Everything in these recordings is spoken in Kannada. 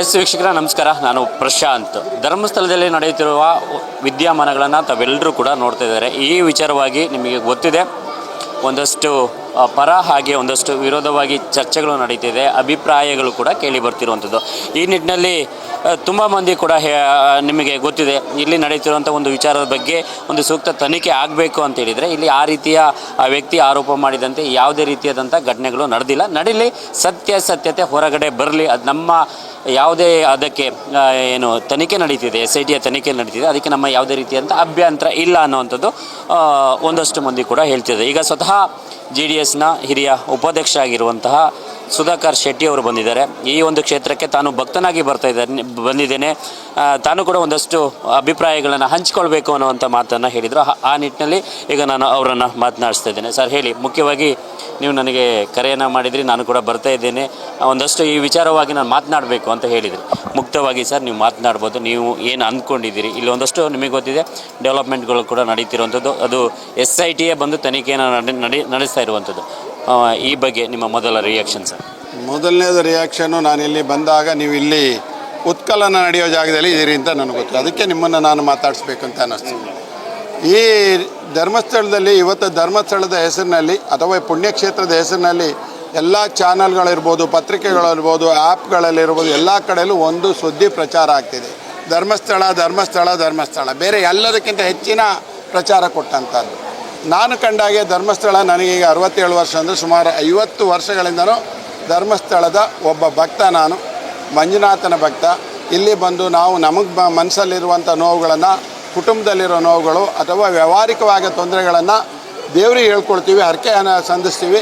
ಎಸ್ ವೀಕ್ಷಕರ, ನಮಸ್ಕಾರ. ನಾನು ಪ್ರಶಾಂತ್. ಧರ್ಮಸ್ಥಳದಲ್ಲಿ ನಡೆಯುತ್ತಿರುವ ವಿದ್ಯಮಾನಗಳನ್ನು ತಾವೆಲ್ಲರೂ ಕೂಡ ನೋಡ್ತಾ ಇದ್ದಾರೆ. ಈ ವಿಚಾರವಾಗಿ ನಿಮಗೆ ಗೊತ್ತಿದೆ, ಒಂದಷ್ಟು ಪರ ಹಾಗೆ ಒಂದಷ್ಟು ವಿರೋಧವಾಗಿ ಚರ್ಚೆಗಳು ನಡೀತಿದೆ, ಅಭಿಪ್ರಾಯಗಳು ಕೂಡ ಕೇಳಿ ಬರ್ತಿರುವಂಥದ್ದು. ಈ ನಿಟ್ಟಿನಲ್ಲಿ ತುಂಬ ಮಂದಿ ಕೂಡ ನಿಮಗೆ ಗೊತ್ತಿದೆ, ಇಲ್ಲಿ ನಡೀತಿರುವಂಥ ಒಂದು ವಿಚಾರದ ಬಗ್ಗೆ ಒಂದು ಸೂಕ್ತ ತನಿಖೆ ಆಗಬೇಕು ಅಂತ ಹೇಳಿದರೆ, ಇಲ್ಲಿ ಆ ರೀತಿಯ ವ್ಯಕ್ತಿ ಆರೋಪ ಮಾಡಿದಂತೆ ಯಾವುದೇ ರೀತಿಯಾದಂಥ ಘಟನೆಗಳು ನಡೆದಿಲ್ಲ. ನಡೀಲಿ, ಸತ್ಯ ಸತ್ಯತೆ ಹೊರಗಡೆ ಬರಲಿ, ಅದು ನಮ್ಮ ಯಾವುದೇ ಅದಕ್ಕೆ ಏನು ತನಿಖೆ ನಡೀತಿದೆ, ಎಸ್ ಐ ಟಿಯ ತನಿಖೆ ನಡೀತಿದೆ, ಅದಕ್ಕೆ ನಮ್ಮ ಯಾವುದೇ ರೀತಿಯಾದಂಥ ಅಭ್ಯಂತರ ಇಲ್ಲ ಅನ್ನುವಂಥದ್ದು ಒಂದಷ್ಟು ಮಂದಿ ಕೂಡ ಹೇಳ್ತಿದೆ ಈಗ ಸ್ವತಃ ಜೆ ಡಿ ಎಸ್ನ ಹಿರಿಯ ಉಪಾಧ್ಯಕ್ಷ ಆಗಿರುವಂತಹ ಸುಧಾಕರ್ ಶೆಟ್ಟಿ ಅವರು ಬಂದಿದ್ದಾರೆ. ಈ ಒಂದು ಕ್ಷೇತ್ರಕ್ಕೆ ತಾನು ಭಕ್ತನಾಗಿ ಬರ್ತಾ ಇದ್ದಾರೆ ಬಂದಿದ್ದೇನೆ. ತಾನು ಕೂಡ ಒಂದಷ್ಟು ಅಭಿಪ್ರಾಯಗಳನ್ನು ಹಂಚಿಕೊಳ್ಬೇಕು ಅನ್ನುವಂಥ ಮಾತನ್ನು ಹೇಳಿದರು. ಆ ನಿಟ್ಟಿನಲ್ಲಿ ಈಗ ನಾನು ಅವರನ್ನು ಮಾತನಾಡಿಸ್ತಾ ಇದ್ದೇನೆ. ಸರ್, ಹೇಳಿ, ಮುಖ್ಯವಾಗಿ ನೀವು ನನಗೆ ಕರೆಯನ್ನು ಮಾಡಿದ್ರಿ, ನಾನು ಕೂಡ ಬರ್ತಾ ಇದ್ದೇನೆ. ಒಂದಷ್ಟು ಈ ವಿಚಾರವಾಗಿ ನಾನು ಮಾತನಾಡಬೇಕು ಅಂತ ಹೇಳಿದ್ರಿ. ಮುಕ್ತವಾಗಿ ಸರ್ ನೀವು ಮಾತನಾಡ್ಬೋದು. ನೀವು ಏನು ಅಂದ್ಕೊಂಡಿದ್ದೀರಿ? ಇಲ್ಲಿ ಒಂದಷ್ಟು ನಿಮಗೆ ಗೊತ್ತಿದೆ, ಡೆವಲಪ್ಮೆಂಟ್ಗಳು ಕೂಡ ನಡೀತಿರುವಂಥದ್ದು. ಅದು ಎಸ್ ಐ ಟಿಯೇ ಬಂದು ತನಿಖೆಯನ್ನು ನಡೆ ನಡೆ, ನಡೆಸ್ತಾ ಇರುವಂಥದ್ದು. ಈ ಬಗ್ಗೆ ನಿಮ್ಮ ಮೊದಲ ರಿಯಾಕ್ಷನ್ ಸರ್. ಮೊದಲನೇದು ರಿಯಾಕ್ಷನ್ನು ನಾನು ಇಲ್ಲಿ ಬಂದಾಗ ನೀವು ಇಲ್ಲಿ ಉತ್ಕಲನ ನಡೆಯೋ ಜಾಗದಲ್ಲಿ ಇದೀರಿ ಅಂತ ನನಗೆ ಗೊತ್ತು. ಅದಕ್ಕೆ ನಿಮ್ಮನ್ನು ನಾನು ಮಾತಾಡಿಸ್ಬೇಕು ಅಂತ ಅನ್ನಿಸ್ತು. ಈ ಧರ್ಮಸ್ಥಳದಲ್ಲಿ, ಇವತ್ತು ಧರ್ಮಸ್ಥಳದ ಹೆಸರಿನಲ್ಲಿ ಅಥವಾ ಪುಣ್ಯಕ್ಷೇತ್ರದ ಹೆಸರಿನಲ್ಲಿ ಎಲ್ಲ ಚಾನಲ್ಗಳಿರ್ಬೋದು ಪತ್ರಿಕೆಗಳಿರ್ಬೋದು ಆ್ಯಪ್ಗಳಲ್ಲಿರ್ಬೋದು ಎಲ್ಲ ಕಡೆಯಲ್ಲೂ ಒಂದು ಸುದ್ದಿ ಪ್ರಚಾರ ಆಗ್ತಿದೆ. ಧರ್ಮಸ್ಥಳ ಧರ್ಮಸ್ಥಳ ಧರ್ಮಸ್ಥಳ. ಬೇರೆ ಎಲ್ಲದಕ್ಕಿಂತ ಹೆಚ್ಚಿನ ಪ್ರಚಾರ ಕೊಟ್ಟಂಥದ್ದು. ನಾನು ಕಂಡಾಗೆ ಧರ್ಮಸ್ಥಳ ನನಗೀಗ ಅರವತ್ತೇಳು ವರ್ಷ ಅಂದರೆ ಸುಮಾರು ಐವತ್ತು ವರ್ಷಗಳಿಂದನೂ ಧರ್ಮಸ್ಥಳದ ಒಬ್ಬ ಭಕ್ತ ನಾನು, ಮಂಜುನಾಥನ ಭಕ್ತ. ಇಲ್ಲಿ ಬಂದು ನಾವು ನಮಗೆ ಬ ಮನಸ್ಸಲ್ಲಿರುವಂಥ ನೋವುಗಳನ್ನು, ಕುಟುಂಬದಲ್ಲಿರೋ ನೋವುಗಳು ಅಥವಾ ವ್ಯಾವಹಾರಿಕವಾಗಿ ತೊಂದರೆಗಳನ್ನು ದೇವರಿಗೆ ಹೇಳ್ಕೊಳ್ತೀವಿ ಹರಕೆಯನ್ನು ಸಂಧಿಸ್ತೀವಿ.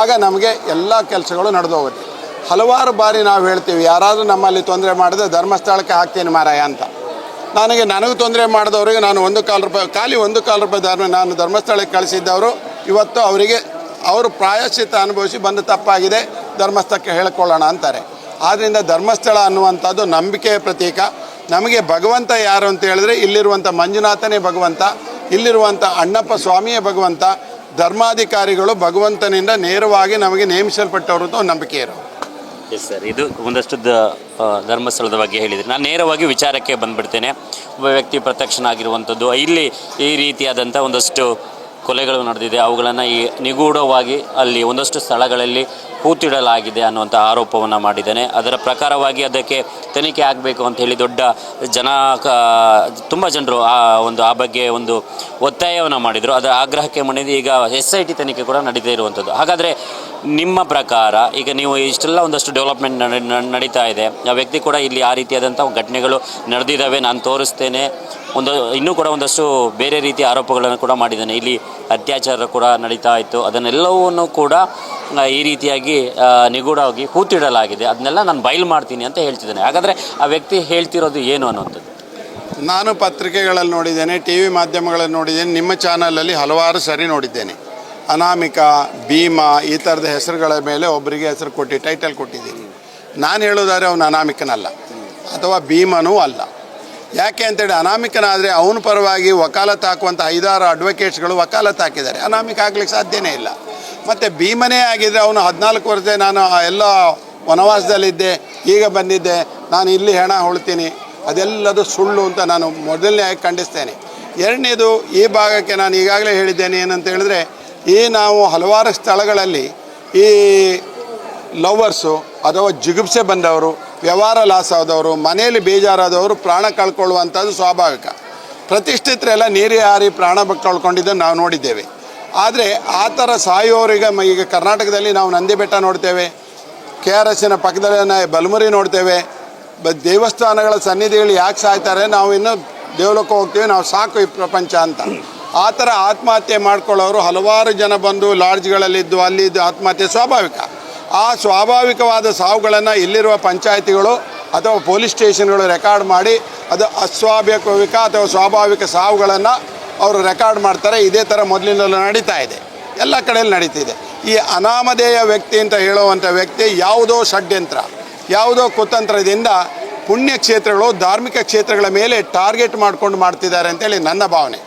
ಆಗ ನಮಗೆ ಎಲ್ಲ ಕೆಲಸಗಳು ನಡೆದು ಹೋಗುತ್ತೆ ಹಲವಾರು ಬಾರಿ ನಾವು ಹೇಳ್ತೀವಿ, ಯಾರಾದರೂ ನಮ್ಮಲ್ಲಿ ತೊಂದರೆ ಮಾಡಿದ್ರೆ ಧರ್ಮಸ್ಥಳಕ್ಕೆ ಹಾಕ್ತೀನಿ ಮಾರಾಯ ಅಂತ. ನನಗೆ ನನಗೆ ತೊಂದರೆ ಮಾಡಿದವರಿಗೆ ನಾನು ಒಂದು ಕಾಲು ರೂಪಾಯಿ, ಖಾಲಿ ಒಂದು ಕಾಲು ರೂಪಾಯಿ ಧರ್ಮ, ನಾನು ಧರ್ಮಸ್ಥಳಕ್ಕೆ ಕಳಿಸಿದ್ದವರು, ಇವತ್ತು ಅವರಿಗೆ ಅವರು ಪ್ರಾಯಶ್ಚಿತ್ತ ಅನುಭವಿಸಿ ಬಂದು ತಪ್ಪಾಗಿದೆ, ಧರ್ಮಸ್ಥಳಕ್ಕೆ ಹೇಳ್ಕೊಳ್ಳೋಣ ಅಂತಾರೆ. ಆದ್ದರಿಂದ ಧರ್ಮಸ್ಥಳ ಅನ್ನುವಂಥದ್ದು ನಂಬಿಕೆಯ ಪ್ರತೀಕ. ನಮಗೆ ಭಗವಂತ ಯಾರು ಅಂತ ಹೇಳಿದ್ರೆ ಇಲ್ಲಿರುವಂಥ ಮಂಜುನಾಥನೇ ಭಗವಂತ, ಇಲ್ಲಿರುವಂಥ ಅಣ್ಣಪ್ಪ ಸ್ವಾಮಿಯೇ ಭಗವಂತ ಧರ್ಮಾಧಿಕಾರಿಗಳು ಭಗವಂತನಿಂದ ನೇರವಾಗಿ ನಮಗೆ ನೇಮಿಸಲ್ಪಟ್ಟವರು ಅಂತ ಒಂದು ನಂಬಿಕೆ ಇರೋದು ಎಸ್ ಸರ್ ಇದು ಒಂದಷ್ಟು ಧರ್ಮಸ್ಥಳದ ಬಗ್ಗೆ ಹೇಳಿದರೆ. ನಾನು ನೇರವಾಗಿ ವಿಚಾರಕ್ಕೆ ಬಂದ್ಬಿಡ್ತೇನೆ. ಒಬ್ಬ ವ್ಯಕ್ತಿ ಪ್ರತ್ಯಕ್ಷನಾಗಿರುವಂಥದ್ದು ಇಲ್ಲಿ ಈ ರೀತಿಯಾದಂಥ ಒಂದಷ್ಟು ಕೊಲೆಗಳು ನಡೆದಿದೆ. ಅವುಗಳನ್ನು ಈ ನಿಗೂಢವಾಗಿ ಅಲ್ಲಿ ಒಂದಷ್ಟು ಸ್ಥಳಗಳಲ್ಲಿ ಹೂತಿಡಲಾಗಿದೆ ಅನ್ನುವಂಥ ಆರೋಪವನ್ನು ಮಾಡಿದ್ದಾನೆ. ಅದರ ಪ್ರಕಾರವಾಗಿ ಅದಕ್ಕೆ ತನಿಖೆ ಆಗಬೇಕು ಅಂತ ಹೇಳಿ ದೊಡ್ಡ ಜನ ತುಂಬ ಜನರು ಆ ಒಂದು, ಆ ಬಗ್ಗೆ ಒಂದು ಒತ್ತಾಯವನ್ನು ಮಾಡಿದರು. ಅದರ ಆಗ್ರಹಕ್ಕೆ ಮಣಿದು ಈಗ ಎಸ್ ಐ ಟಿ ತನಿಖೆ ಕೂಡ ನಡೀತಾ ಇರುವಂಥದ್ದು ಹಾಗಾದರೆ ನಿಮ್ಮ ಪ್ರಕಾರ, ಈಗ ನೀವು ಇಷ್ಟೆಲ್ಲ ಒಂದಷ್ಟು ಡೆವಲಪ್ಮೆಂಟ್ ನಡೆ- ನಡೆ- ನಡೀತಾ ಇದೆ. ಆ ವ್ಯಕ್ತಿ ಕೂಡ ಇಲ್ಲಿ ಆ ರೀತಿಯಾದಂಥ ಘಟನೆಗಳು ನಡೆದಿದ್ದಾವೆ. ನಾನು ತೋರಿಸ್ತೇನೆ. ಒಂದು, ಇನ್ನೂ ಕೂಡ ಒಂದಷ್ಟು ಬೇರೆ ರೀತಿಯ ಆರೋಪಗಳನ್ನು ಕೂಡ ಮಾಡಿದ್ದಾನೆ. ಇಲ್ಲಿ ಅತ್ಯಾಚಾರ ಕೂಡ ನಡೀತಾ ಇತ್ತು. ಅದನ್ನೆಲ್ಲವನ್ನು ಕೂಡ ಈ ರೀತಿಯಾಗಿ ನಿಗೂಢವಾಗಿ ಕೂತಿಡಲಾಗಿದೆ. ಅದನ್ನೆಲ್ಲ ನಾನು ಬಯಲು ಮಾಡ್ತೀನಿ ಅಂತ ಹೇಳ್ತಿದ್ದಾನೆ. ಹಾಗಾದರೆ ಆ ವ್ಯಕ್ತಿ ಹೇಳ್ತಿರೋದು ಏನು ಅನ್ನೋಂಥದ್ದು? ನಾನು ಪತ್ರಿಕೆಗಳಲ್ಲಿ ನೋಡಿದ್ದೇನೆ ಟಿ ವಿ ಮಾಧ್ಯಮಗಳಲ್ಲಿ ನೋಡಿದ್ದೇನೆ, ನಿಮ್ಮ ಚಾನಲಲ್ಲಿ ಹಲವಾರು ಸರಿ ನೋಡಿದ್ದೇನೆ. ಅನಾಮಿಕ, ಭೀಮಾ, ಈ ಥರದ ಹೆಸರುಗಳ ಮೇಲೆ ಒಬ್ಬರಿಗೆ ಹೆಸರು ಕೊಟ್ಟು, ಟೈಟಲ್ ಕೊಟ್ಟಿದ್ದೀನಿ. ನಾನು ಹೇಳೋದಾದ್ರೆ ಅವನು ಅನಾಮಿಕನಲ್ಲ, ಅಥವಾ ಭೀಮನೂ ಅಲ್ಲ. ಯಾಕೆ ಅಂತೇಳಿ, ಅನಾಮಿಕನಾದರೆ ಅವನ ಪರವಾಗಿ ವಕಾಲತ್ತು ಹಾಕುವಂಥ ಐದಾರು ಅಡ್ವೊಕೇಟ್ಸ್ಗಳು ವಕಾಲತ್ತು ಹಾಕಿದ್ದಾರೆ. ಅನಾಮಿಕ ಆಗ್ಲಿಕ್ಕೆ ಸಾಧ್ಯನೇ ಇಲ್ಲ. ಮತ್ತು ಭೀಮನೇ ಆಗಿದ್ದರೆ ಅವನು ಹದಿನಾಲ್ಕು ವರ್ಷ ನಾನು ಎಲ್ಲ ವನವಾಸದಲ್ಲಿದ್ದೆ, ಈಗ ಬಂದಿದ್ದೆ. ನಾನು ಇಲ್ಲಿ ಹೆಣ ಹೊಳ್ತೀನಿ. ಅದೆಲ್ಲದು ಸುಳ್ಳು ಅಂತ ನಾನು ಮೊದಲನೇ ಆಗಿ ಖಂಡಿಸ್ತೇನೆ. ಎರಡನೇದು, ಈ ಭಾಗಕ್ಕೆ ನಾನು ಈಗಾಗಲೇ ಹೇಳಿದ್ದೇನೆ ಏನಂತ ಹೇಳಿದ್ರೆ, ಈ ನಾವು ಹಲವಾರು ಸ್ಥಳಗಳಲ್ಲಿ ಈ ಲವರ್ಸು ಅಥವಾ ಜಿಗುಪ್ಸೆ ಬಂದವರು, ವ್ಯವಹಾರ ಲಾಸ್ ಆದವರು ಮನೆಯಲ್ಲಿ ಬೇಜಾರಾದವರು ಪ್ರಾಣ ಕಳ್ಕೊಳ್ಳುವಂಥದ್ದು ಸ್ವಾಭಾವಿಕ. ಪ್ರತಿಷ್ಠಿತರೆಲ್ಲ ನೀರಿ ಹಾರಿ ಪ್ರಾಣ ಕಳ್ಕೊಂಡಿದ್ದನ್ನು ನಾವು ನೋಡಿದ್ದೇವೆ. ಆದರೆ ಆ ಥರ ಸಾಯುವವರಿಗೆ ಮ- ಈಗ ಕರ್ನಾಟಕದಲ್ಲಿ ನಾವು ನಂದಿ ಬೆಟ್ಟ ನೋಡ್ತೇವೆ, ಕೆ ಆರ್ ಎಸ್ಸಿನ ಪಕ್ಕದಲ್ಲಿ ಬಲಮುರಿ ನೋಡ್ತೇವೆ, ಬ ದೇವಸ್ಥಾನಗಳ ಸನ್ನಿಧಿಗಳು ಯಾಕೆ ಸಾಯ್ತಾರೆ, ನಾವು ಇನ್ನು ದೇವಲೋಕ ಹೋಗ್ತೀವಿ, ನಾವು ಸಾಕು ಈ ಪ್ರಪಂಚ ಅಂತ. ಆ ಥರ ಆತ್ಮಹತ್ಯೆ ಮಾಡ್ಕೊಳ್ಳೋರು ಹಲವಾರು ಜನ ಬಂದು ಲಾಡ್ಜ್ಗಳಲ್ಲಿದ್ದು, ಅಲ್ಲಿದ್ದು ಆತ್ಮಹತ್ಯೆ ಸ್ವಾಭಾವಿಕ. ಆ ಸ್ವಾಭಾವಿಕವಾದ ಸಾವುಗಳನ್ನು ಇಲ್ಲಿರುವ ಪಂಚಾಯತಿಗಳು ಅಥವಾ ಪೊಲೀಸ್ ಸ್ಟೇಷನ್ಗಳು ರೆಕಾರ್ಡ್ ಮಾಡಿ, ಅದು ಅಸ್ವಾಭಾವಿಕ ಅಥವಾ ಸ್ವಾಭಾವಿಕ ಸಾವುಗಳನ್ನು ಅವರು ರೆಕಾರ್ಡ್ ಮಾಡ್ತಾರೆ, ಇದೇ ಥರ ಮೊದಲಿನಲ್ಲೂ ನಡೀತಾ ಇದೆ. ಎಲ್ಲ ಕಡೆಯಲ್ಲಿ ನಡೀತಿದೆ. ಈ ಅನಾಮಧೇಯ ವ್ಯಕ್ತಿ ಅಂತ ಹೇಳುವಂಥ ವ್ಯಕ್ತಿ ಯಾವುದೋ ಷಡ್ಯಂತ್ರ, ಯಾವುದೋ ಕುತಂತ್ರದಿಂದ ಪುಣ್ಯ ಕ್ಷೇತ್ರಗಳು ಧಾರ್ಮಿಕ ಕ್ಷೇತ್ರಗಳ ಮೇಲೆ ಟಾರ್ಗೆಟ್ ಮಾಡ್ಕೊಂಡು ಮಾಡ್ತಿದ್ದಾರೆ ಅಂತೇಳಿ ನನ್ನ ಭಾವನೆ.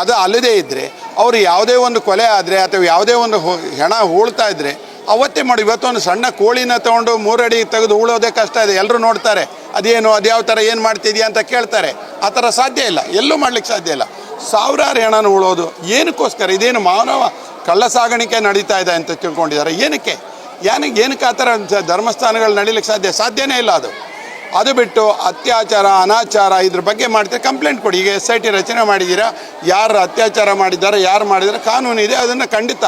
ಅದು ಅಲ್ಲದೇ ಇದ್ದರೆ ಅವರು ಯಾವುದೇ ಒಂದು ಕೊಲೆ ಆದರೆ ಅಥವಾ ಯಾವುದೇ ಒಂದು ಹೆಣ ಹೂಳ್ತಾ ಇದ್ದರೆ ಅವತ್ತೇ ಮಾಡಿ, ಇವತ್ತೊಂದು ಸಣ್ಣ ಕೋಳಿನ ತಗೊಂಡು ಮೂರಡಿ ತೆಗೆದು ಉಳೋದೇ ಕಷ್ಟ ಇದೆ. ಎಲ್ಲರೂ ನೋಡ್ತಾರೆ, ಅದೇನು, ಅದ್ಯಾವ ಥರ ಏನು ಮಾಡ್ತಿದ್ಯಾ ಅಂತ ಕೇಳ್ತಾರೆ. ಆ ಥರ ಸಾಧ್ಯ ಇಲ್ಲ. ಎಲ್ಲೂ ಮಾಡ್ಲಿಕ್ಕೆ ಸಾಧ್ಯ ಇಲ್ಲ. ಸಾವಿರಾರು ಹೆಣನ ಉಳೋದು. ಏನಕ್ಕೋಸ್ಕರ? ಇದೇನು ಮಾನವ ಕಳ್ಳ ಸಾಗಾಣಿಕೆ ನಡೀತಾ ಇದೆ ಅಂತ ತಿಳ್ಕೊಂಡಿದ್ದಾರೆ. ಏನಕ್ಕೆ? ಏನಕ್ಕೆ ಏನಕ್ಕೆ ಆ ಥರ ಧರ್ಮಸ್ಥಾನಗಳು ನಡೀಲಿಕ್ಕೆ ಸಾಧ್ಯ? ಸಾಧ್ಯನೇ ಇಲ್ಲ ಅದು. ಅದು ಬಿಟ್ಟು ಅತ್ಯಾಚಾರ, ಅನಾಚಾರ ಇದ್ರ ಬಗ್ಗೆ ಮಾಡ್ತಾರೆ ಕಂಪ್ಲೇಂಟ್ ಕೊಡಿ. ಈಗ ಎಸ್ ಐ ಟಿ ರಚನೆ ಮಾಡಿದ್ದೀರಾ? ಯಾರು ಅತ್ಯಾಚಾರ ಮಾಡಿದ್ದಾರೆ? ಯಾರು ಮಾಡಿದ್ದಾರೆ? ಕಾನೂನು ಇದೆ. ಅದನ್ನು ಖಂಡಿತ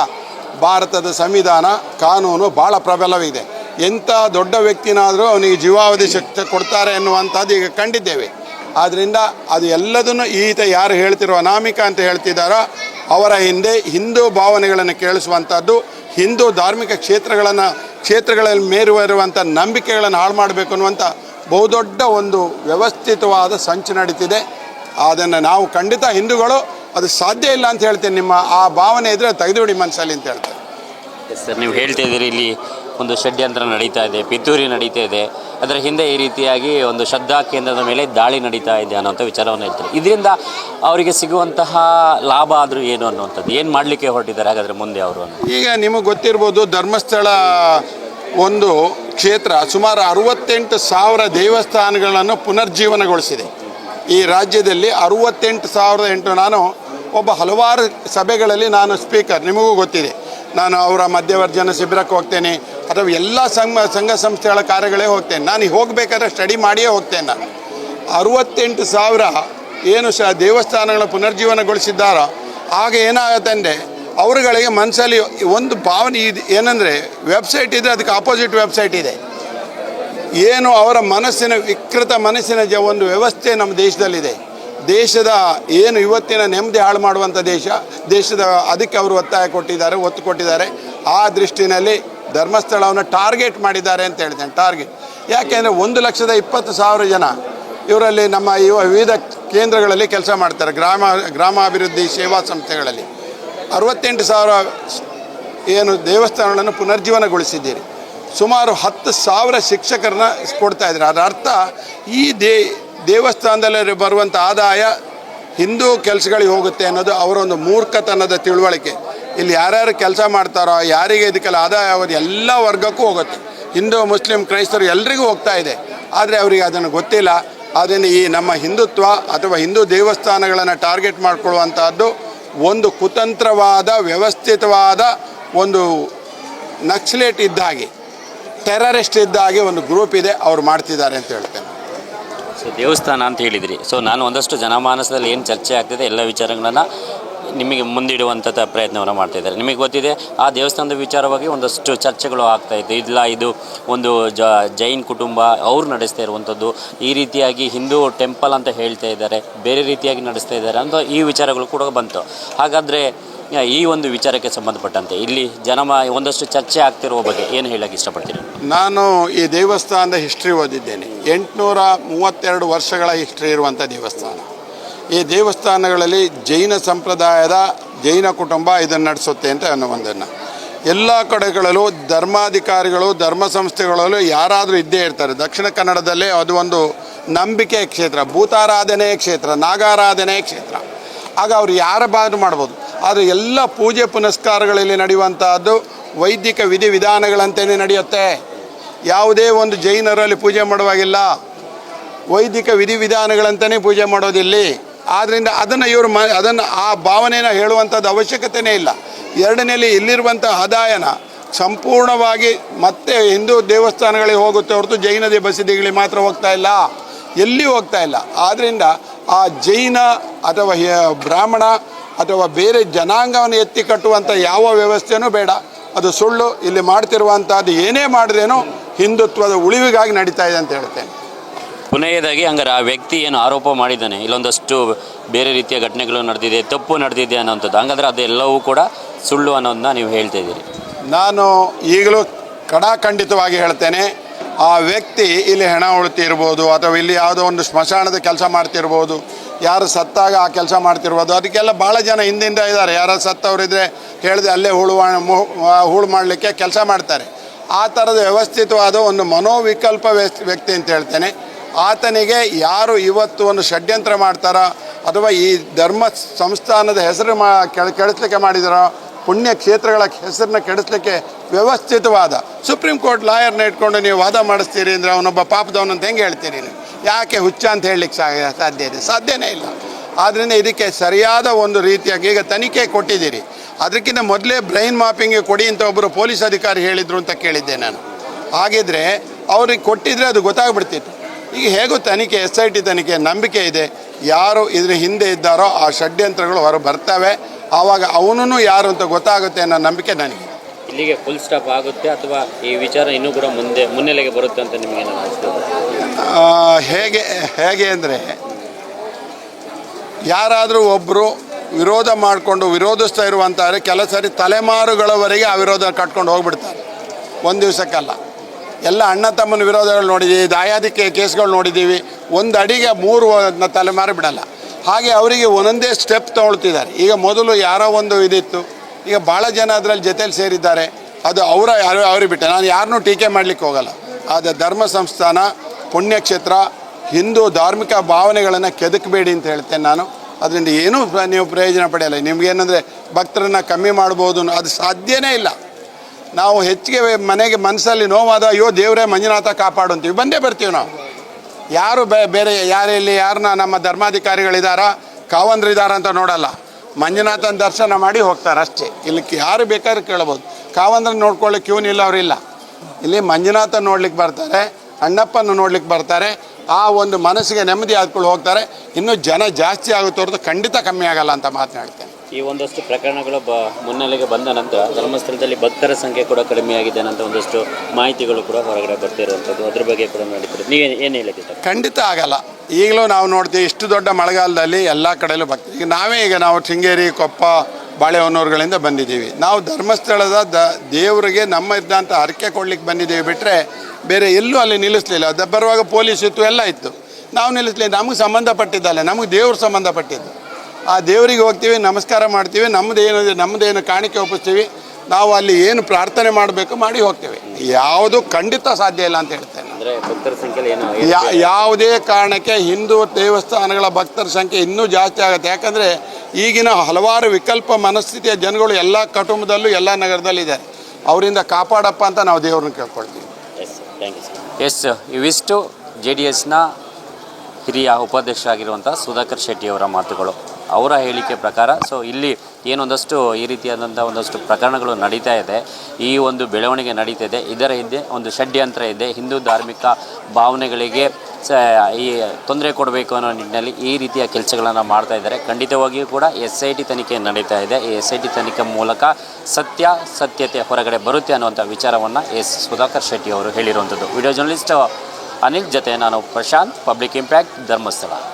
ಭಾರತದ ಸಂವಿಧಾನ, ಕಾನೂನು ಭಾಳ ಪ್ರಬಲವಿದೆ. ಎಂಥ ದೊಡ್ಡ ವ್ಯಕ್ತಿನಾದರೂ ಅವನಿಗೆ ಜೀವಾವಧಿ ಶಕ್ತಿ ಕೊಡ್ತಾರೆ ಅನ್ನುವಂಥದ್ದು ಈಗ ಕಂಡಿದ್ದೇವೆ. ಆದ್ದರಿಂದ ಅದು ಎಲ್ಲದನ್ನು ಈತ ಯಾರು ಹೇಳ್ತಿರೋ ಅನಾಮಿಕ ಅಂತ ಹೇಳ್ತಿದ್ದಾರೋ ಅವರ ಹಿಂದೆ ಹಿಂದೂ ಭಾವನೆಗಳನ್ನು ಕೇಳಿಸುವಂಥದ್ದು, ಹಿಂದೂ ಧಾರ್ಮಿಕ ಕ್ಷೇತ್ರಗಳನ್ನು, ಕ್ಷೇತ್ರಗಳಲ್ಲಿ ಮೇರುವಂಥ ನಂಬಿಕೆಗಳನ್ನು ಹಾಳು ಮಾಡಬೇಕು ಅನ್ನುವಂಥ ಬಹುದೊಡ್ಡ ಒಂದು ವ್ಯವಸ್ಥಿತವಾದ ಸಂಚು ನಡೀತಿದೆ. ಅದನ್ನು ನಾವು ಖಂಡಿತ ಹಿಂದೂಗಳು ಅದು ಸಾಧ್ಯ ಇಲ್ಲ ಅಂತ ಹೇಳ್ತೀನಿ ನಿಮ್ಮ ಆ ಭಾವನೆ ಇದ್ದರೆ ತೆಗೆದುಬಿಡಿ ಮನಸ್ಸಲ್ಲಿ ಅಂತ ಹೇಳ್ತೇನೆ. ಸರ್ ನೀವು ಹೇಳ್ತಾ ಇದ್ದೀರಿ ಇಲ್ಲಿ ಒಂದು ಷಡ್ಯಂತ್ರ ನಡೀತಾ ಇದೆ, ಪಿತೂರಿ ನಡೀತಾ ಇದೆ. ಅದರ ಹಿಂದೆ ಈ ರೀತಿಯಾಗಿ ಒಂದು ಶ್ರದ್ಧಾ ಕೇಂದ್ರದ ಮೇಲೆ ದಾಳಿ ನಡೀತಾ ಇದೆ ಅನ್ನೋಂಥ ವಿಚಾರವನ್ನು ಹೇಳ್ತಾರೆ. ಇದರಿಂದ ಅವರಿಗೆ ಸಿಗುವಂತಹ ಲಾಭ ಆದರೂ ಏನು ಅನ್ನುವಂಥದ್ದು? ಏನು ಮಾಡಲಿಕ್ಕೆ ಹೊರಟಿದ್ದಾರೆ ಹಾಗಾದರೆ ಮುಂದೆ ಅವರು ಈಗ ನಿಮಗೆ ಗೊತ್ತಿರ್ಬೋದು ಧರ್ಮಸ್ಥಳ ಒಂದು ಕ್ಷೇತ್ರ ಸುಮಾರು ಅರವತ್ತೆಂಟು ಸಾವಿರ ದೇವಸ್ಥಾನಗಳನ್ನು ಪುನರ್ಜೀವನಗೊಳಿಸಿದೆ. ಈ ರಾಜ್ಯದಲ್ಲಿ ಅರವತ್ತೆಂಟು ಸಾವಿರದ ಎಂಟು ನಾನು ಒಬ್ಬ ಹಲವಾರು ಸಭೆಗಳಲ್ಲಿ ನಾನು ಸ್ಪೀಕರ್. ನಿಮಗೂ ಗೊತ್ತಿದೆ. ನಾನು ಅವರ ಮಧ್ಯವರ್ಜನ ಶಿಬಿರಕ್ಕೆ ಹೋಗ್ತೇನೆ ಅಥವಾ ಎಲ್ಲ ಸಂಘ ಸಂಘ ಸಂಸ್ಥೆಗಳ ಕಾರ್ಯಗಳೇ ಹೋಗ್ತೇನೆ. ನಾನು ಹೋಗಬೇಕಾದ್ರೆ ಸ್ಟಡಿ ಮಾಡಿಯೇ ಹೋಗ್ತೇನೆ ನಾನು. ಅರವತ್ತೆಂಟು ಸಾವಿರ ಏನು ಶ ದೇವಸ್ಥಾನಗಳ ಪುನರ್ಜೀವನಗೊಳಿಸಿದ್ದಾರೋ, ಆಗ ಏನಾಗುತ್ತೆ ಅಂದರೆ, ಅವರುಗಳಿಗೆ ಮನಸ್ಸಲ್ಲಿ ಒಂದು ಭಾವನೆ ಇದು. ಏನಂದರೆ ವೆಬ್ಸೈಟ್ ಇದೆ ಅದಕ್ಕೆ ಆಪೋಸಿಟ್ ವೆಬ್ಸೈಟ್ ಇದೆ. ಏನು ಅವರ ಮನಸ್ಸಿನ, ವಿಕೃತ ಮನಸ್ಸಿನ ಜ ಒಂದು ವ್ಯವಸ್ಥೆ ನಮ್ಮ ದೇಶದಲ್ಲಿದೆ. ದೇಶದ ಏನು ಇವತ್ತಿನ ನೆಮ್ಮದಿ ಹಾಳು ಮಾಡುವಂಥ ದೇಶ, ದೇಶದ ಅದಕ್ಕೆ ಅವರು ಒತ್ತಾಯ ಕೊಟ್ಟಿದ್ದಾರೆ, ಒತ್ತು ಕೊಟ್ಟಿದ್ದಾರೆ. ಆ ದೃಷ್ಟಿನಲ್ಲಿ ಧರ್ಮಸ್ಥಳವನ್ನು ಟಾರ್ಗೆಟ್ ಮಾಡಿದ್ದಾರೆ ಅಂತ ಹೇಳ್ತೇನೆ ಟಾರ್ಗೆಟ್. ಯಾಕೆಂದರೆ ಒಂದು ಲಕ್ಷದ ಇಪ್ಪತ್ತು ಸಾವಿರ ಜನ ಇವರಲ್ಲಿ ನಮ್ಮ ಇವ ವಿವಿಧ ಕೇಂದ್ರಗಳಲ್ಲಿ ಕೆಲಸ ಮಾಡ್ತಾರೆ, ಗ್ರಾಮ, ಗ್ರಾಮಾಭಿವೃದ್ಧಿ ಸೇವಾ ಸಂಸ್ಥೆಗಳಲ್ಲಿ. ಅರವತ್ತೆಂಟು ಸಾವಿರ ಏನು ದೇವಸ್ಥಾನಗಳನ್ನು ಪುನರ್ಜೀವನಗೊಳಿಸಿದ್ದೀರಿ. ಸುಮಾರು ಹತ್ತು ಸಾವಿರ ಶಿಕ್ಷಕರನ್ನ ಕೊಡ್ತಾ ಇದ್ದಾರೆ. ಅದರ ಅರ್ಥ, ಈ ದೇ, ದೇವಸ್ಥಾನದಲ್ಲಿ ಬರುವಂಥ ಆದಾಯ ಹಿಂದೂ ಕೆಲಸಗಳಿಗೆ ಹೋಗುತ್ತೆ ಅನ್ನೋದು ಅವರೊಂದು ಮೂರ್ಖತನದ ತಿಳುವಳಿಕೆ. ಇಲ್ಲಿ ಯಾರ್ಯಾರು ಕೆಲಸ ಮಾಡ್ತಾರೋ, ಯಾರಿಗೆ ಇದಕ್ಕೆಲ್ಲ ಆದಾಯ ಆಗೋದು, ಎಲ್ಲ ವರ್ಗಕ್ಕೂ ಹೋಗುತ್ತೆ. ಹಿಂದೂ, ಮುಸ್ಲಿಂ, ಕ್ರೈಸ್ತರು ಎಲ್ರಿಗೂ ಹೋಗ್ತಾ ಇದೆ. ಆದರೆ ಅವರಿಗೆ ಅದನ್ನು ಗೊತ್ತಿಲ್ಲ. ಅದನ್ನು ಈ ನಮ್ಮ ಹಿಂದುತ್ವ ಅಥವಾ ಹಿಂದೂ ದೇವಸ್ಥಾನಗಳನ್ನು ಟಾರ್ಗೆಟ್ ಮಾಡಿಕೊಳ್ಳುವಂತಹದ್ದು ಒಂದು ಕುತಂತ್ರವಾದ, ವ್ಯವಸ್ಥಿತವಾದ ಒಂದು ನಕ್ಸಲೇಟ್ ಇದ್ದಾಗಿ ಟೆರರಿಸ್ಟ್ ಇದ್ದಾಗಿ ಒಂದು ಗ್ರೂಪ್ ಇದೆ, ಅವ್ರು ಮಾಡ್ತಿದ್ದಾರೆ ಅಂತ ಹೇಳ್ತೇನೆ. ಸೊ ದೇವಸ್ಥಾನ ಅಂತ ಹೇಳಿದ್ರಿ. ಸೊ ನಾನು ಒಂದಷ್ಟು ಜನಮಾನಸದಲ್ಲಿ ಏನು ಚರ್ಚೆ ಆಗ್ತಿದೆ, ಎಲ್ಲ ವಿಚಾರಗಳನ್ನು ನಿಮಗೆ ಮುಂದಿಡುವಂಥ ಪ್ರಯತ್ನವನ್ನು ಮಾಡ್ತಾ ಇದ್ದಾರೆ. ನಿಮಗೆ ಗೊತ್ತಿದೆ, ಆ ದೇವಸ್ಥಾನದ ವಿಚಾರವಾಗಿ ಒಂದಷ್ಟು ಚರ್ಚೆಗಳು ಆಗ್ತಾ ಇತ್ತು. ಇಲ್ಲ ಇದು ಒಂದು ಜ, ಜೈನ್ ಕುಟುಂಬ, ಅವ್ರು ನಡೆಸ್ತಾ ಇರುವಂಥದ್ದು ಈ ರೀತಿಯಾಗಿ ಹಿಂದೂ ಟೆಂಪಲ್ ಅಂತ ಹೇಳ್ತಾ ಇದ್ದಾರೆ, ಬೇರೆ ರೀತಿಯಾಗಿ ನಡೆಸ್ತಾ ಇದ್ದಾರೆ ಅಂತ ಈ ವಿಚಾರಗಳು ಕೂಡ ಬಂತು. ಹಾಗಾದರೆ ಈ ಒಂದು ವಿಚಾರಕ್ಕೆ ಸಂಬಂಧಪಟ್ಟಂತೆ ಇಲ್ಲಿ ಜನಮ ಒಂದಷ್ಟು ಚರ್ಚೆ ಆಗ್ತಿರುವ ಬಗ್ಗೆ ಏನು ಹೇಳಕ್ಕೆ ಇಷ್ಟಪಡ್ತೀರಿ? ನಾನು ಈ ದೇವಸ್ಥಾನದ ಹಿಸ್ಟ್ರಿ ಓದಿದ್ದೇನೆ. ಎಂಟುನೂರ ಮೂವತ್ತೆರಡು ವರ್ಷಗಳ ಹಿಸ್ಟ್ರಿ ಇರುವಂಥ ದೇವಸ್ಥಾನ. ಈ ದೇವಸ್ಥಾನಗಳಲ್ಲಿ ಜೈನ ಸಂಪ್ರದಾಯದ ಜೈನ ಕುಟುಂಬ ಇದನ್ನು ನಡೆಸುತ್ತೆ ಅಂತ ಅನ್ನೋ ಒಂದನ್ನು. ಎಲ್ಲ ಕಡೆಗಳಲ್ಲೂ ಧರ್ಮಾಧಿಕಾರಿಗಳು ಧರ್ಮ ಸಂಸ್ಥೆಗಳಲ್ಲೂ ಯಾರಾದರೂ ಇದ್ದೇ ಇರ್ತಾರೆ. ದಕ್ಷಿಣ ಕನ್ನಡದಲ್ಲೇ ಅದು ಒಂದು ನಂಬಿಕೆ ಕ್ಷೇತ್ರ ಭೂತಾರಾಧನೆಯ ಕ್ಷೇತ್ರ ನಾಗಾರಾಧನೆಯ ಕ್ಷೇತ್ರ. ಆಗ ಅವ್ರು ಯಾರ ಬಾದು ಮಾಡ್ಬೋದು. ಆದರೆ ಎಲ್ಲ ಪೂಜೆ ಪುನಸ್ಕಾರಗಳಲ್ಲಿ ನಡೆಯುವಂತಹದ್ದು ವೈದಿಕ ವಿಧಿವಿಧಾನಗಳಂತೆಯೇ ನಡೆಯುತ್ತೆ. ಯಾವುದೇ ಒಂದು ಜೈನರಲ್ಲಿ ಪೂಜೆ ಮಾಡುವಾಗಿಲ್ಲ. ವೈದಿಕ ವಿಧಿವಿಧಾನಗಳಂತಲೇ ಪೂಜೆ ಮಾಡೋದಿಲ್ಲಿ. ಆದ್ದರಿಂದ ಅದನ್ನು ಇವರು ಮ ಅದನ್ನು ಆ ಭಾವನೆಯನ್ನು ಹೇಳುವಂಥದ್ದು ಅವಶ್ಯಕತೆಯೇ ಇಲ್ಲ. ಎರಡನೇಲಿ ಇಲ್ಲಿರುವಂಥ ಆದಾಯನ ಸಂಪೂರ್ಣವಾಗಿ ಮತ್ತೆ ಹಿಂದೂ ದೇವಸ್ಥಾನಗಳಿಗೆ ಹೋಗುತ್ತೆ ಹೊರತು ಜೈನ ಬಸದಿಗಳಿಗೆ ಮಾತ್ರ ಹೋಗ್ತಾ ಇಲ್ಲ. ಎಲ್ಲಿ ಹೋಗ್ತಾ ಇಲ್ಲ. ಆದ್ದರಿಂದ ಆ ಜೈನ ಅಥವಾ ಬ್ರಾಹ್ಮಣ ಅಥವಾ ಬೇರೆ ಜನಾಂಗವನ್ನು ಎತ್ತಿ ಕಟ್ಟುವಂಥ ಯಾವ ವ್ಯವಸ್ಥೆನೂ ಬೇಡ. ಅದು ಸುಳ್ಳು. ಇಲ್ಲಿ ಮಾಡ್ತಿರುವಂಥದ್ದು ಏನೇ ಮಾಡಿದ್ರೇನೋ ಹಿಂದುತ್ವದ ಉಳಿವಿಗಾಗಿ ನಡೀತಾ ಇದೆ ಅಂತ ಹೇಳ್ತೇನೆ. ಕೊನೆಯದಾಗಿ ಹಂಗಾರೆ ಆ ವ್ಯಕ್ತಿ ಏನು ಆರೋಪ ಮಾಡಿದ್ದಾನೆ, ಇಲ್ಲೊಂದಷ್ಟು ಬೇರೆ ರೀತಿಯ ಘಟನೆಗಳು ನಡೆದಿದೆ, ತಪ್ಪು ನಡೆದಿದೆ ಅನ್ನೋಂಥದ್ದು, ಹಂಗಾದ್ರೆ ಅದೆಲ್ಲವೂ ಕೂಡ ಸುಳ್ಳು ಅನ್ನೋದನ್ನ ನೀವು ಹೇಳ್ತಾ ಇದ್ದೀರಿ. ನಾನು ಈಗಲೂ ಕಡಾಖಂಡಿತವಾಗಿ ಹೇಳ್ತೇನೆ, ಆ ವ್ಯಕ್ತಿ ಇಲ್ಲಿ ಹೆಣ ಉಳ್ತಿರ್ಬೋದು, ಅಥವಾ ಇಲ್ಲಿ ಯಾವುದೋ ಒಂದು ಸ್ಮಶಾನದ ಕೆಲಸ ಮಾಡ್ತಿರ್ಬೋದು, ಯಾರು ಸತ್ತಾಗ ಆ ಕೆಲಸ ಮಾಡ್ತಿರ್ಬೋದು, ಅದಕ್ಕೆಲ್ಲ ಭಾಳ ಜನ ಹಿಂದಿಂದ ಇದ್ದಾರೆ ಯಾರು ಸತ್ತವರಿದ್ರೆ ಹೇಳಿದೆ ಅಲ್ಲೇ ಹೂಳು ಹೂಳು ಮಾಡಲಿಕ್ಕೆ ಕೆಲಸ ಮಾಡ್ತಾರೆ. ಆ ಥರದ ವ್ಯವಸ್ಥಿತವಾದ ಒಂದು ಮನೋವಿಕಲ್ಪ ವ್ಯಕ್ತಿ ಅಂತ ಹೇಳ್ತೇನೆ. ಆತನಿಗೆ ಯಾರು ಇವತ್ತು ಒಂದು ಷಡ್ಯಂತ್ರ ಮಾಡ್ತಾರೋ ಅಥವಾ ಈ ಧರ್ಮ ಸಂಸ್ಥಾನದ ಹೆಸರು ಮಾ ಕೆಡಿಸ್ಲಿಕ್ಕೆ ಮಾಡಿದಾರೋ ಪುಣ್ಯ ಕ್ಷೇತ್ರಗಳ ಹೆಸರನ್ನ ಕೆಡಿಸ್ಲಿಕ್ಕೆ ವ್ಯವಸ್ಥಿತವಾದ ಸುಪ್ರೀಂ ಕೋರ್ಟ್ ಲಾಯರ್ನ ಇಟ್ಕೊಂಡು ನೀವು ವಾದ ಮಾಡಿಸ್ತೀರಿ ಅಂದರೆ ಅವನೊಬ್ಬ ಪಾಪದವನಂತ ಹೆಂಗೆ ಹೇಳ್ತೀರಿ ನೀವು? ಯಾಕೆ ಹುಚ್ಚ ಅಂತ ಹೇಳಲಿಕ್ಕೆ ಸಾಧ್ಯ ಇದೆ? ಸಾಧ್ಯನೇ ಇಲ್ಲ. ಆದ್ದರಿಂದ ಇದಕ್ಕೆ ಸರಿಯಾದ ಒಂದು ರೀತಿಯಾಗಿ ಈಗ ತನಿಖೆ ಕೊಟ್ಟಿದ್ದೀರಿ. ಅದಕ್ಕಿಂತ ಮೊದಲೇ ಬ್ರೈನ್ ಮಾಪಿಂಗ್ಗೆ ಕೊಡಿ ಅಂತ ಒಬ್ಬರು ಪೊಲೀಸ್ ಅಧಿಕಾರಿ ಹೇಳಿದರು ಅಂತ ಕೇಳಿದ್ದೆ ನಾನು. ಹಾಗಿದ್ರೆ ಅವ್ರಿಗೆ ಕೊಟ್ಟಿದ್ರೆ ಅದು ಗೊತ್ತಾಗ್ಬಿಡ್ತಿತ್ತು. ಈಗ ಹೇಗೂ ತನಿಖೆ ಎಸ್ ಐ ಟಿ ತನಿಖೆ ನಂಬಿಕೆ ಇದೆ. ಯಾರು ಇದ್ರ ಹಿಂದೆ ಇದ್ದಾರೋ ಆ ಷಡ್ಯಂತ್ರಗಳು ಹೊರ ಬರ್ತವೆ. ಆವಾಗ ಅವನೂ ಯಾರು ಅಂತ ಗೊತ್ತಾಗುತ್ತೆ ಅನ್ನೋ ನಂಬಿಕೆ ನನಗೆ ಇಲ್ಲಿಗೆ ಫುಲ್ ಸ್ಟಾಪ್ ಆಗುತ್ತೆ ಅಥವಾ ಈ ವಿಚಾರ ಇನ್ನೂ ಕೂಡ ಮುಂದೆ ಮುನ್ನೆಲೆಗೆ ಬರುತ್ತೆ ಅಂತ ನಿಮಗೆ ಹೇಗೆ ಹೇಗೆ ಅಂದರೆ ಯಾರಾದರೂ ಒಬ್ಬರು ವಿರೋಧ ಮಾಡಿಕೊಂಡು ವಿರೋಧಿಸ್ತಾ ಇರುವಂತಾರೆ ಕೆಲ ಸರಿ ತಲೆಮಾರುಗಳವರೆಗೆ ಆ ವಿರೋಧ ಕಟ್ಕೊಂಡು ಹೋಗ್ಬಿಡ್ತಾರೆ. ಒಂದು ದಿವಸಕ್ಕಲ್ಲ. ಎಲ್ಲ ಅಣ್ಣ ತಮ್ಮನ ವಿರೋಧಗಳು ನೋಡಿದ್ದೀವಿ ದಾಯಾದಿಕೆ ಕೇಸ್ಗಳು ನೋಡಿದ್ದೀವಿ ಒಂದು ಅಡಿಗೆ ಮೂರು ತಲೆಮಾರು ಬಿಡಲ್ಲ. ಹಾಗೆ ಅವರಿಗೆ ಒಂದೊಂದೇ ಸ್ಟೆಪ್ ತೊಗೊಳ್ತಿದ್ದಾರೆ. ಈಗ ಮೊದಲು ಯಾರೋ ಒಂದು ಇದಿತ್ತು. ಈಗ ಭಾಳ ಜನ ಅದರಲ್ಲಿ ಜೊತೆಲಿ ಸೇರಿದ್ದಾರೆ. ಅದು ಅವರ ಯಾರು ಅವ್ರಿಗೆ ಬಿಟ್ಟೆ. ನಾನು ಯಾರನ್ನೂ ಟೀಕೆ ಮಾಡಲಿಕ್ಕೆ ಹೋಗಲ್ಲ. ಆದರೆ ಧರ್ಮ ಸಂಸ್ಥಾನ, ಪುಣ್ಯಕ್ಷೇತ್ರ, ಹಿಂದೂ ಧಾರ್ಮಿಕ ಭಾವನೆಗಳನ್ನು ಕೆದಕಬೇಡಿ ಅಂತ ಹೇಳ್ತೇನೆ ನಾನು. ಅದರಿಂದ ಏನೂ ನೀವು ಪ್ರಯೋಜನ ಪಡೆಯಲ್ಲ. ನಿಮಗೇನೆಂದರೆ ಭಕ್ತರನ್ನು ಕಮ್ಮಿ ಮಾಡ್ಬೋದು ಅದು ಸಾಧ್ಯನೇ ಇಲ್ಲ. ನಾವು ಹೆಚ್ಚಿಗೆ ಮನೆಗೆ ಮನಸ್ಸಲ್ಲಿ ನೋವಾದ, ಅಯ್ಯೋ ದೇವರೇ ಮಂಜುನಾಥ ಕಾಪಾಡು ಅಂತೀವಿ ಬಂದೇ ಬರ್ತೀವಿ ನಾವು. ಯಾರು ಬೇ, ಬೇರೆ ಯಾರಲ್ಲಿ ಯಾರನ್ನ ನಮ್ಮ ಧರ್ಮಾಧಿಕಾರಿಗಳಿದ್ದಾರಾ ಕಾವಂದ್ರಿದಾರ ಅಂತ ನೋಡಲ್ಲ. ಮಂಜುನಾಥನ ದರ್ಶನ ಮಾಡಿ ಹೋಗ್ತಾರೆ ಅಷ್ಟೇ. ಇಲ್ಲಿ ಯಾರು ಬೇಕಾದ್ರೂ ಕೇಳ್ಬೋದು. ಕಾವಂದ್ರ ನೋಡ್ಕೊಳ್ಳಿಕ್ಕೆ ಇಲ್ಲ ಅವರಿಲ್ಲ. ಇಲ್ಲಿ ಮಂಜುನಾಥ ನೋಡ್ಲಿಕ್ಕೆ ಬರ್ತಾರೆ, ಅಣ್ಣಪ್ಪನ ನೋಡ್ಲಿಕ್ಕೆ ಬರ್ತಾರೆ, ಆ ಒಂದು ಮನಸ್ಸಿಗೆ ನೆಮ್ಮದಿ ಆದ್ಕೊಂಡು ಹೋಗ್ತಾರೆ. ಇನ್ನೂ ಜನ ಜಾಸ್ತಿ ಆಗುತ್ತೆ ಹೊರತು ಖಂಡಿತ ಕಮ್ಮಿ ಆಗಲ್ಲ ಅಂತ ಮಾತನಾಡ್ತೇನೆ. ಈ ಒಂದಷ್ಟು ಪ್ರಕರಣಗಳು ಬ ಮುನ್ನೆಲೆಗೆ ಬಂದ ನಂತರ ಧರ್ಮಸ್ಥಳದಲ್ಲಿ ಭಕ್ತರ ಸಂಖ್ಯೆ ಕೂಡ ಕಡಿಮೆಯಾಗಿದೆ ಅಂತ ಒಂದಷ್ಟು ಮಾಹಿತಿಗಳು ಕೂಡ ಹೊರಗಡೆ ಬರ್ತಿರುವಂಥದ್ದು. ಅದ್ರ ಬಗ್ಗೆ ಕೂಡ ನೋಡಿದ್ರು ನೀವು ಏನು ಇಷ್ಟ ಖಂಡಿತ ಆಗಲ್ಲ. ಈಗಲೂ ನಾವು ನೋಡ್ತೀವಿ, ಇಷ್ಟು ದೊಡ್ಡ ಮಳೆಗಾಲದಲ್ಲಿ ಎಲ್ಲ ಕಡೆಯಲ್ಲೂ ಭಕ್ತಿ. ಈಗ ನಾವೇ ಈಗ ನಾವು ಶೃಂಗೇರಿ, ಕೊಪ್ಪ, ಬಾಳೆಹೊನ್ನೂರುಗಳಿಂದ ಬಂದಿದ್ದೀವಿ. ನಾವು ಧರ್ಮಸ್ಥಳದ ದ ದೇವರಿಗೆ ನಮ್ಮ ಇದ್ದಂಥ ಹರಕೆ ಕೊಡ್ಲಿಕ್ಕೆ ಬಂದಿದ್ದೀವಿ ಬಿಟ್ಟರೆ ಬೇರೆ ಎಲ್ಲೂ ಅಲ್ಲಿ ನಿಲ್ಲಿಸಲಿಲ್ಲ. ಅದು ಬರುವಾಗ ಪೊಲೀಸ್ ಇತ್ತು, ಎಲ್ಲ ಇತ್ತು. ನಾವು ನಿಲ್ಲಿಸಲಿಲ್ಲ. ನಮಗೆ ಸಂಬಂಧಪಟ್ಟಿದ್ದಲ್ಲ, ನಮಗೆ ದೇವ್ರ ಸಂಬಂಧಪಟ್ಟಿದ್ದು. ಆ ದೇವರಿಗೆ ಹೋಗ್ತೀವಿ ನಮಸ್ಕಾರ ಮಾಡ್ತೀವಿ ನಮ್ಮದು ನಮ್ಮದೇನ ನಮ್ಮದೇನು ಕಾಣಿಕೆ ಒಪ್ಪಿಸ್ತೀವಿ ನಾವು ಅಲ್ಲಿ ಏನು ಪ್ರಾರ್ಥನೆ ಮಾಡಬೇಕು ಮಾಡಿ ಹೋಗ್ತೇವೆ. ಯಾವುದು ಖಂಡಿತ ಸಾಧ್ಯ ಇಲ್ಲ ಅಂತ ಹೇಳ್ತೇನೆ ಅಂದರೆ ಭಕ್ತರ ಸಂಖ್ಯೆಯಲ್ಲಿ ಏನು ಯಾ- ಯಾವುದೇ ಕಾರಣಕ್ಕೆ ಹಿಂದೂ ದೇವಸ್ಥಾನಗಳ ಭಕ್ತರ ಸಂಖ್ಯೆ ಇನ್ನೂ ಜಾಸ್ತಿ ಆಗುತ್ತೆ. ಯಾಕಂದರೆ ಈಗಿನ ಹಲವಾರು ವಿಕಲ್ಪ ಮನಸ್ಥಿತಿಯ ಜನಗಳು ಎಲ್ಲ ಕುಟುಂಬದಲ್ಲೂ ಎಲ್ಲ ನಗರದಲ್ಲಿದ್ದಾರೆ. ಅವರಿಂದ ಕಾಪಾಡಪ್ಪ ಅಂತ ನಾವು ದೇವ್ರನ್ನ ಕೇಳ್ಕೊಳ್ತೀವಿ. Yes thank you sir yes ಇವಿಷ್ಟು ಜೆ ಡಿ ಎಸ್ನ ಹಿರಿಯ ಉಪಾಧ್ಯಕ್ಷರಾಗಿರುವಂಥ ಸುಧಾಕರ್ ಶೆಟ್ಟಿಯವರ ಮಾತುಗಳು. ಅವರ ಹೇಳಿಕೆ ಪ್ರಕಾರ ಸೊ ಇಲ್ಲಿ ಏನೊಂದಷ್ಟು ಈ ರೀತಿಯಾದಂಥ ಒಂದಷ್ಟು ಪ್ರಕರಣಗಳು ನಡೀತಾ ಇದೆ, ಈ ಒಂದು ಬೆಳವಣಿಗೆ ನಡೀತಾ ಇದೆ. ಇದರ ಹಿಂದೆ ಒಂದು ಷಡ್ಯಂತ್ರ ಇದೆ. ಹಿಂದೂ ಧಾರ್ಮಿಕ ಭಾವನೆಗಳಿಗೆ, ಸ, ಈ ತೊಂದರೆ ಕೊಡಬೇಕು ಅನ್ನೋ ನಿಟ್ಟಿನಲ್ಲಿ ಈ ರೀತಿಯ ಕೆಲಸಗಳನ್ನು ಮಾಡ್ತಾ ಇದ್ದಾರೆ. ಖಂಡಿತವಾಗಿಯೂ ಕೂಡ ಎಸ್ ಐ ಟಿ ತನಿಖೆ ನಡೀತಾ ಇದೆ. ಈ ಎಸ್ ಐ ಟಿ ತನಿಖೆ ಮೂಲಕ ಸತ್ಯ, ಸತ್ಯತೆ ಹೊರಗಡೆ ಬರುತ್ತೆ ಅನ್ನುವಂಥ ವಿಚಾರವನ್ನು ಎಸ್ ಸುಧಾಕರ್ ಶೆಟ್ಟಿ ಅವರು ಹೇಳಿರುವಂಥದ್ದು. ವಿಡಿಯೋ ಜರ್ನಲಿಸ್ಟ್ ಅನಿಲ್ ಜೊತೆ ನಾನು ಪ್ರಶಾಂತ್, ಪಬ್ಲಿಕ್ ಇಂಪ್ಯಾಕ್ಟ್, ಧರ್ಮಸ್ಥಳ.